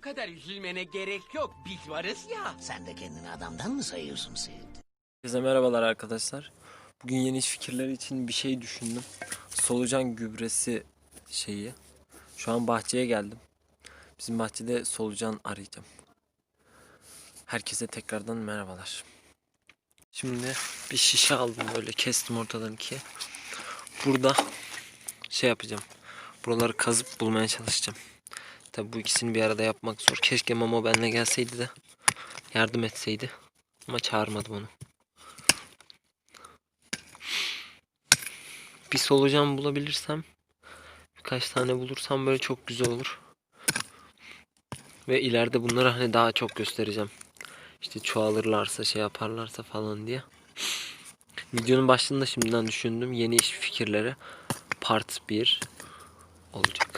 Bu kadar üzülmene gerek yok. Biz varız ya. Sen de kendini adamdan mı sayıyorsun Sid? Herkese merhabalar arkadaşlar. Bugün yeni iş fikirleri için bir şey düşündüm. Solucan gübresi şeyi. Şu an bahçeye geldim. Bizim bahçede solucan arayacağım. Herkese tekrardan merhabalar. Şimdi bir şişe aldım böyle kestim ortadan ikiye. Burada şey yapacağım. Buraları kazıp bulmaya çalışacağım. Tabi bu ikisini bir arada yapmak zor. Keşke Mamo benimle gelseydi de yardım etseydi. Ama çağırmadım onu. bir solucan bulabilirsem birkaç tane bulursam böyle çok güzel olur. Ve ileride bunları hani daha çok göstereceğim. İşte çoğalırlarsa şey yaparlarsa falan diye. Videonun başında şimdiden düşündüm. Yeni iş fikirleri part 1 olacak.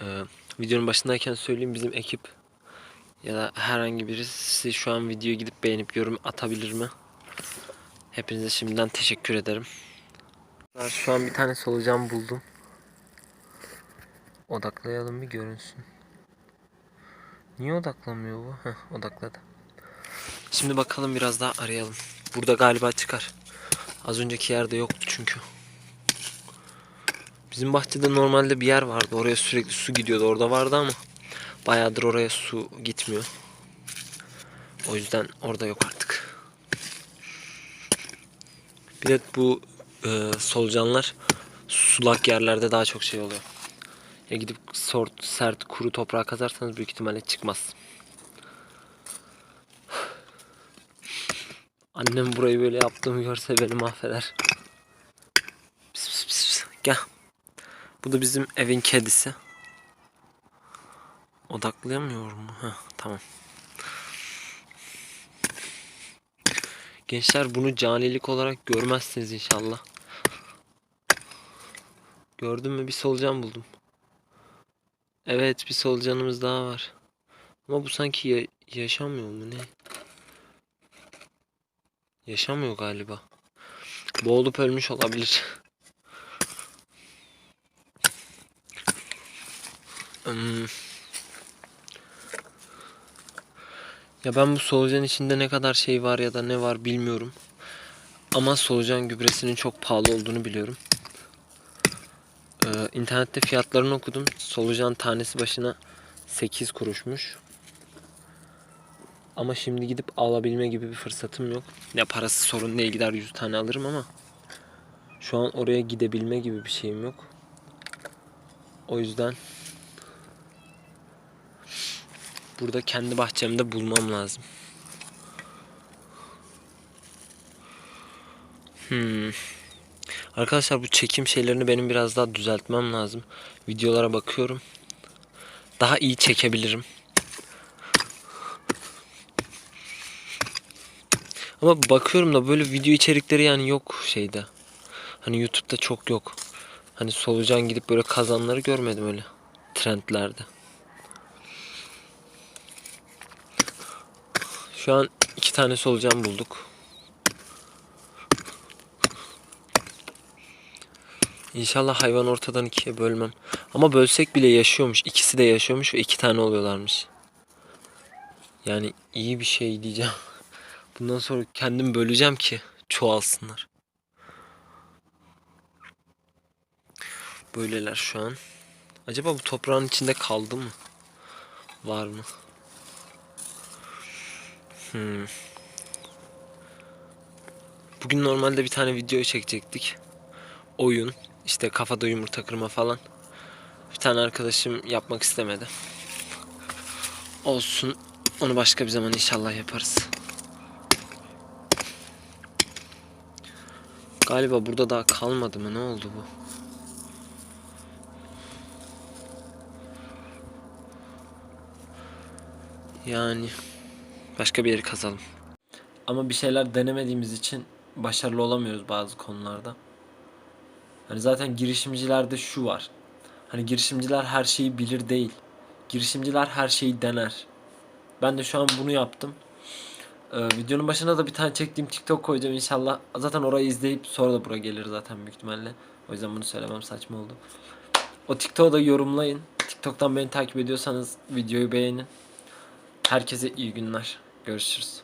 Ee, videonun başındayken söyleyeyim bizim ekip ya da herhangi birisi şu an videoyu gidip beğenip yorum atabilir mi? Hepinize şimdiden teşekkür ederim. Şu an bir tane solucan buldum. Odaklayalım bir görünsün. Niye odaklamıyor bu? Heh, odakladı. Şimdi bakalım biraz daha arayalım. Burada galiba çıkar. Az önceki yerde yoktu çünkü. Bizim bahçede normalde bir yer vardı. Oraya sürekli su gidiyordu. Orada vardı ama bayağıdır oraya su gitmiyor. O yüzden orada yok artık. Bir de bu e, solucanlar sulak yerlerde daha çok şey oluyor. Ya gidip sort, sert kuru toprağa kazarsanız büyük ihtimalle çıkmaz. Annem burayı böyle yaptığımı görse beni mahveder. Pis pis pis. Gel. Bu da bizim evin kedisi. Odaklayamıyor mu? Heh, tamam. Gençler bunu canilik olarak görmezsiniz inşallah. Gördün mü bir solucan buldum. Evet bir solucanımız daha var. Ama bu sanki ya- yaşamıyor mu ne? Yaşamıyor galiba. Boğulup ölmüş olabilir. Ya ben bu solucan içinde ne kadar şey var ya da ne var bilmiyorum. Ama solucan gübresinin çok pahalı olduğunu biliyorum. Ee, internette fiyatlarını okudum. Solucan tanesi başına 8 kuruşmuş. Ama şimdi gidip alabilme gibi bir fırsatım yok. Ya parası sorun değil gider 100 tane alırım ama şu an oraya gidebilme gibi bir şeyim yok. O yüzden burada kendi bahçemde bulmam lazım. Hmm. Arkadaşlar bu çekim şeylerini benim biraz daha düzeltmem lazım. Videolara bakıyorum. Daha iyi çekebilirim. Ama bakıyorum da böyle video içerikleri yani yok şeyde. Hani YouTube'da çok yok. Hani solucan gidip böyle kazanları görmedim öyle trendlerde. Şu an iki tane solucan bulduk. İnşallah hayvan ortadan ikiye bölmem. Ama bölsek bile yaşıyormuş. İkisi de yaşıyormuş ve iki tane oluyorlarmış. Yani iyi bir şey diyeceğim. Bundan sonra kendim böleceğim ki çoğalsınlar. Böyleler şu an. Acaba bu toprağın içinde kaldı mı? Var mı? Hmm. Bugün normalde bir tane video çekecektik. Oyun, işte kafada yumurta kırma falan. Bir tane arkadaşım yapmak istemedi. Olsun. Onu başka bir zaman inşallah yaparız. Galiba burada daha kalmadı mı? Ne oldu bu? Yani başka bir yeri kazalım. Ama bir şeyler denemediğimiz için başarılı olamıyoruz bazı konularda. Hani zaten girişimcilerde şu var. Hani girişimciler her şeyi bilir değil. Girişimciler her şeyi dener. Ben de şu an bunu yaptım. Ee, videonun başına da bir tane çektiğim TikTok koyacağım inşallah. Zaten orayı izleyip sonra da buraya gelir zaten büyük ihtimalle. O yüzden bunu söylemem saçma oldu. O TikTok'u da yorumlayın. TikTok'tan beni takip ediyorsanız videoyu beğenin. Herkese iyi günler. Görüşürüz.